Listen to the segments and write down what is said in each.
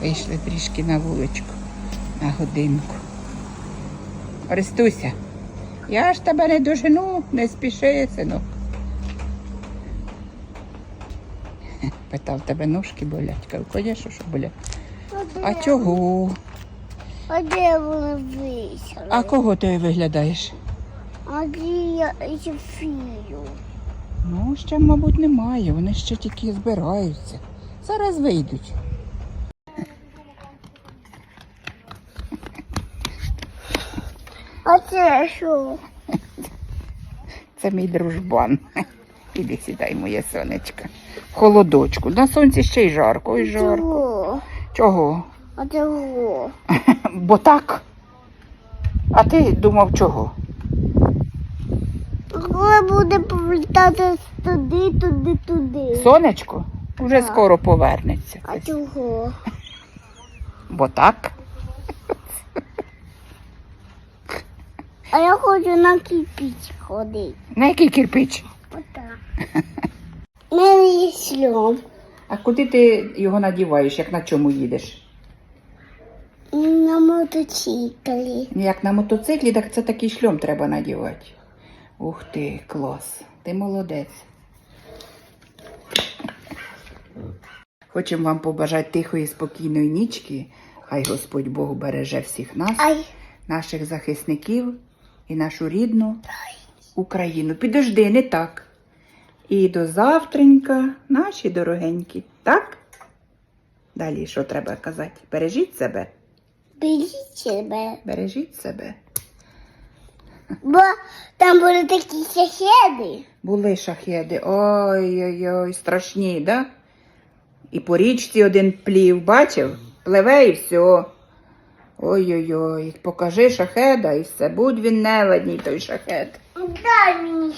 Вийшли трішки на вуличку, на годинку. Орестуся, я ж тебе не дожену, не спіши, синок. Питав, тебе ножки болять. Кажу, звісно, що болять. А чого? А де вони вийшли? А кого ти виглядаєш? А де я Софію? Ну, ще, мабуть, немає. Вони ще тільки збираються. Зараз вийдуть. Це що? Це мій дружбан. Іди сідай, моє сонечко. В Холодочку. На сонці ще й жарко, ой жарко. Чого? А чого? Бо так. А ти думав чого? Коли буде повертатись туди, туди, туди. Сонечко Так. скоро повернеться. А чого? Бо так. А я хочу на кипіч ходити. На який кирпич? Отак. Є шльом. А куди ти його надіваєш, як на чому їдеш? На мотоциклі. Як на мотоциклі, так це такий шльом треба надівати. Ух ти, клас. Ти молодець. Хочемо вам побажати тихої, спокійної нічки. Хай Господь Бог береже всіх нас, Ай. наших захисників і нашу рідну Україну. Підожди, не так. І до завтренька, наші дорогенькі. Так? Далі що треба казати? Бережіть себе. Беріть себе. Бережіть себе. Бо там були такі сусіди. Були шахеди. Ой-ой-ой, страшні, да? І по річці один плів, бачив? Пливе і все. Ой-ой-ой, покажи шахеда і все. Будь він неладній той шахет. Дай мені.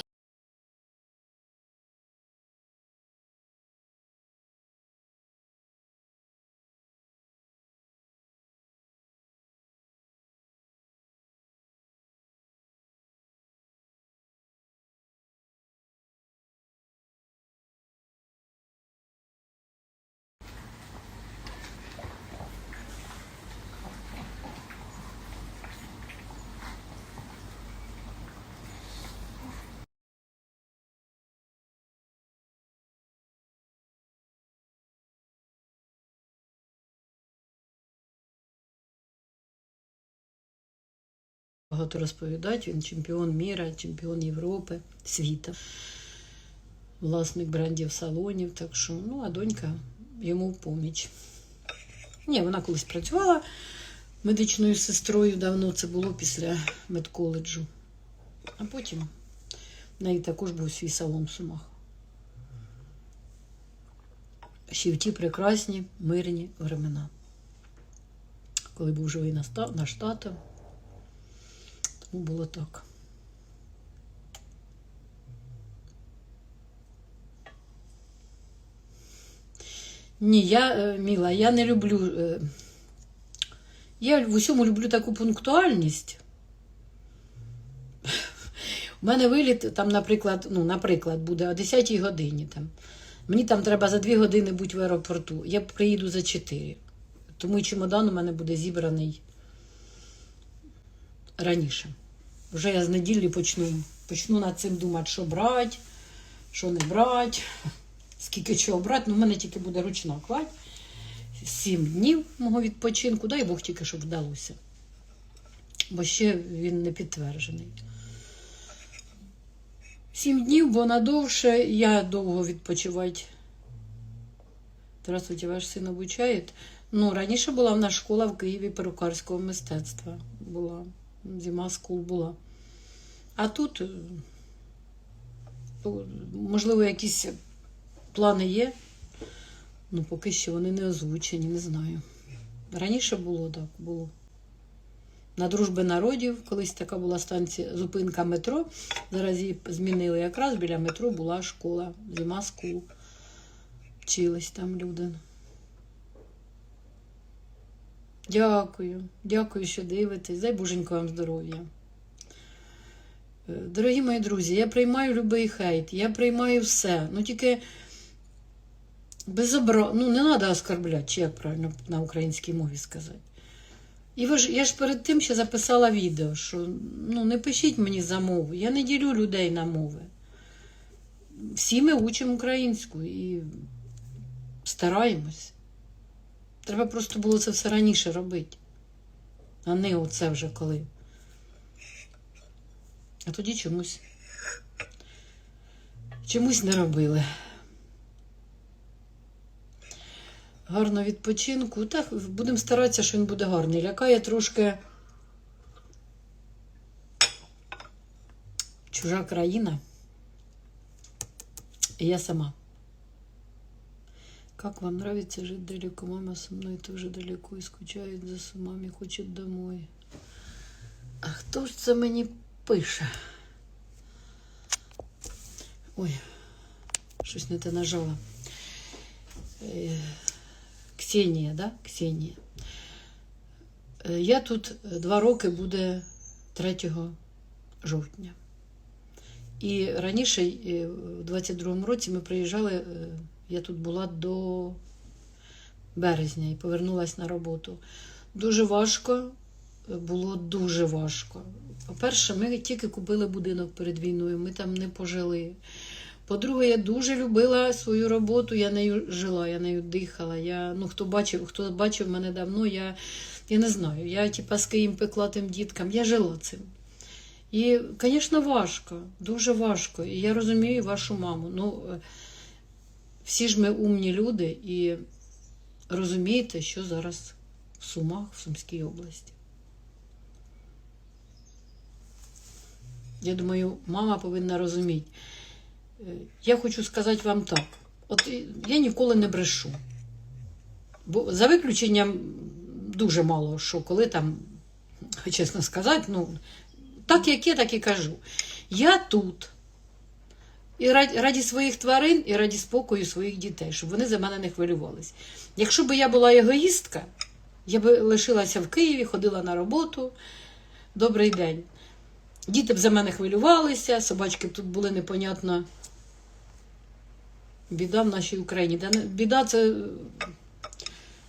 Багато розповідати, він чемпіон міра, чемпіон Європи, світу, власник брендів салонів. Так що, ну, а донька йому в поміч. Ні, вона колись працювала медичною сестрою, давно це було після медколеджу. А потім в неї також був свій салон в Сумах. Ще в ті прекрасні мирні времена. Коли був живий тато, тому було так. Ні, я, е, Міла, я не люблю. е, Я в усьому люблю таку пунктуальність. У мене виліт, там, наприклад, ну, наприклад, буде о 10 годині. Там. Мені там треба за 2 години бути в аеропорту. Я приїду за 4. Тому і чемодан у мене буде зібраний раніше. Вже я з неділі почну, почну над цим думати, що брати, що не брати, скільки чого брати. Ну, в мене тільки буде ручна кладь. Сім днів мого відпочинку, дай Бог тільки, щоб вдалося. Бо ще він не підтверджений. Сім днів, бо надовше я довго відпочивати. Здравствуйте, ваш син обучає? Ну, раніше була в нас школа в Києві перукарського мистецтва. Була. Зима скул була. А тут, е, можливо, якісь плани є. Ну, поки що вони не озвучені, не знаю. Раніше було так, було. На дружби народів, колись така була станція, зупинка метро. Зараз її змінили. Якраз біля метро була школа, зима скул. Вчились там люди. Дякую, дякую, що дивитесь. Дай боженько вам здоров'я. Е, Дорогі мої друзі, я приймаю любий хейт, я приймаю все. Ну тільки безобра... ну не треба оскорбляти, чи як правильно на українській мові сказати. І ж, я ж перед тим ще записала відео, що ну, не пишіть мені за мову. Я не ділю людей на мови. Всі ми учимо українську і стараємось. Треба просто було це все раніше робити, а не оце вже коли. А тоді чомусь. Чомусь не робили. Гарно відпочинку. Так, будемо старатися, що він буде гарний. Лякає трошки чужа країна. И я сама. Как вам нравится жить далеко? Мама со мной тоже далеко и скучает за сумами, хочет домой. А хто ж це мені пише? Ой, щось не те нажала. Е, Ксенія, да? Ксенія. Е, Я тут два роки буде 3 жовтня. І раніше, е, в 22-му році, ми приїжджали, я тут була до березня і повернулася на роботу. Дуже важко, було дуже важко. По-перше, ми тільки купили будинок перед війною, ми там не пожили. По-друге, я дуже любила свою роботу, я нею жила, я нею дихала. Я, ну, хто бачив, хто бачив мене давно, я, я не знаю. Я типа з Київ пекла тим діткам, я жила цим. І, звісно, важко, дуже важко. І я розумію вашу маму. Ну, е, всі ж ми умні люди і розумієте, що зараз в Сумах, в Сумській області. Я думаю, мама повинна розуміти. Е, Я хочу сказати вам так: от я ніколи не брешу. Бо за виключенням дуже мало що, коли там, чесно сказати, ну, так як є, так і кажу. Я тут. І раді своїх тварин, і раді спокою своїх дітей, щоб вони за мене не хвилювались. Якщо б я була егоїстка, я б лишилася в Києві, ходила на роботу. Добрий день. Діти б за мене хвилювалися, собачки тут були непонятно. Біда в нашій Україні. Біда це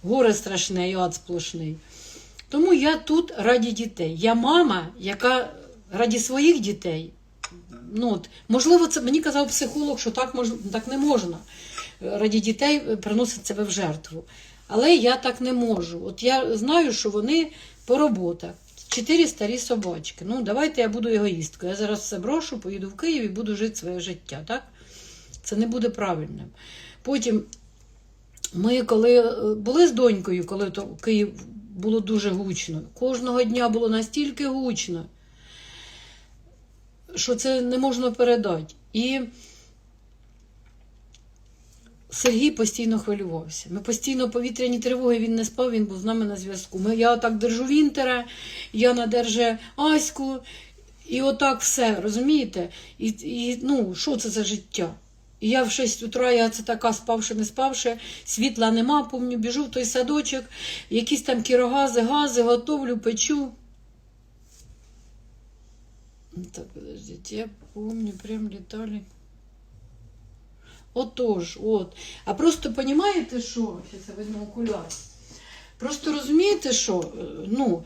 горе страшне і ад сплошний. Тому я тут раді дітей. Я мама, яка раді своїх дітей. Ну, от, можливо, це мені казав психолог, що так, мож, так не можна. Раді дітей приносить себе в жертву. Але я так не можу. От я знаю, що вони по роботах. Чотири старі собачки. Ну, давайте я буду егоїсткою. Я зараз все брошу, поїду в Київ і буду жити своє життя. Так? Це не буде правильним. Потім ми, коли е, були з донькою, коли то Київ було дуже гучно, кожного дня було настільки гучно, що це не можна передати. І Сергій постійно хвилювався. Ми постійно повітряні тривоги, він не спав, він був з нами на зв'язку. Ми, я отак держу Вінтера, Яна держи Аську, і отак все, розумієте? І, і ну, що це за життя? І я в 6 утра, я це така спавши, не спавши, світла нема, помню, біжу в той садочок, якісь там кірогази, гази, готовлю, печу. Ну, Так, подождите, я помню, прям літали. Отож, от. А просто розумієте, що? Зараз я візьму окуляр. Просто розумієте, що? Е, Ну,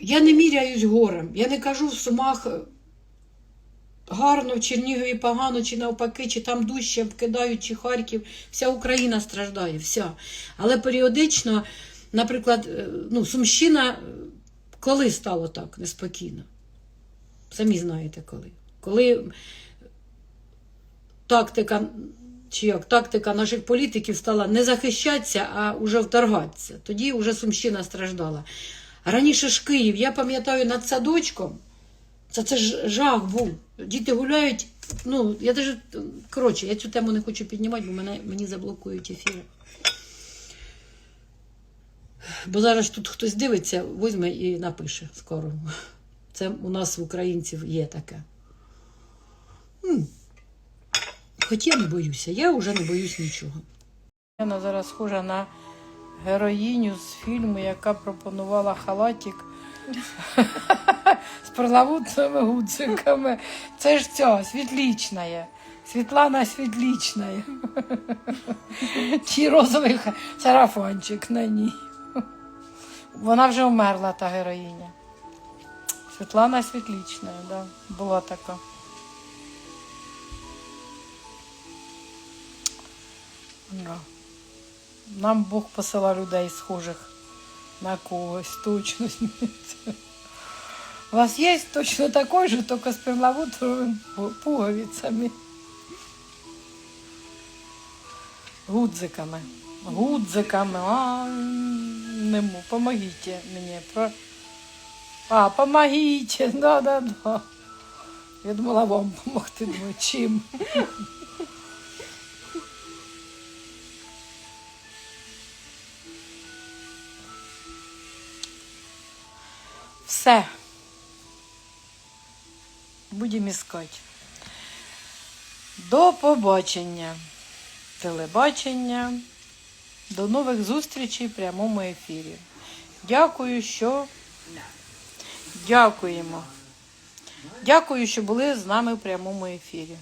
я не міряюсь горем. Я не кажу в сумах е, гарно, в Чернігові погано, чи навпаки, чи там дужче вкидають, чи Харків. Вся Україна страждає, вся. Але періодично, наприклад, е, ну, Сумщина, коли стало так неспокійно? Самі знаєте коли. Коли тактика, чи як, тактика наших політиків стала не захищатися, а вже вторгатися. Тоді вже Сумщина страждала. Раніше ж Київ, я пам'ятаю, над садочком, це, це ж жах був. Діти гуляють. Ну, я даже, коротше, я цю тему не хочу піднімати, бо мене, мені заблокують ефіри. Бо зараз тут хтось дивиться, візьме і напише скоро. Це у нас в українців є таке. Хоч я не боюся, я вже не боюсь нічого. Вона зараз схожа на героїню з фільму, яка пропонувала халатик з перламутровими гудзиками. Це ж ця світлічна. Світлана Світлічна. Чи розовий сарафанчик на ній. Вона вже вмерла, та героїня. Світлана Світлічна, да, була така. Да. Нам Бог посила людей схожих на когось, точно. У вас є точно такой же, только с перламутровыми пу- пуговицами. Гудзиками. Гудзиками. А, не. Помогите мені. Про... А, помогите. Да, да, да. Я думала вам помогти. Думаю, чим? Все. Будемо іскати. До побачення. Телебачення. До нових зустрічей в прямому ефірі. Дякую, що. Дякуємо. Дякую, що були з нами в прямому ефірі.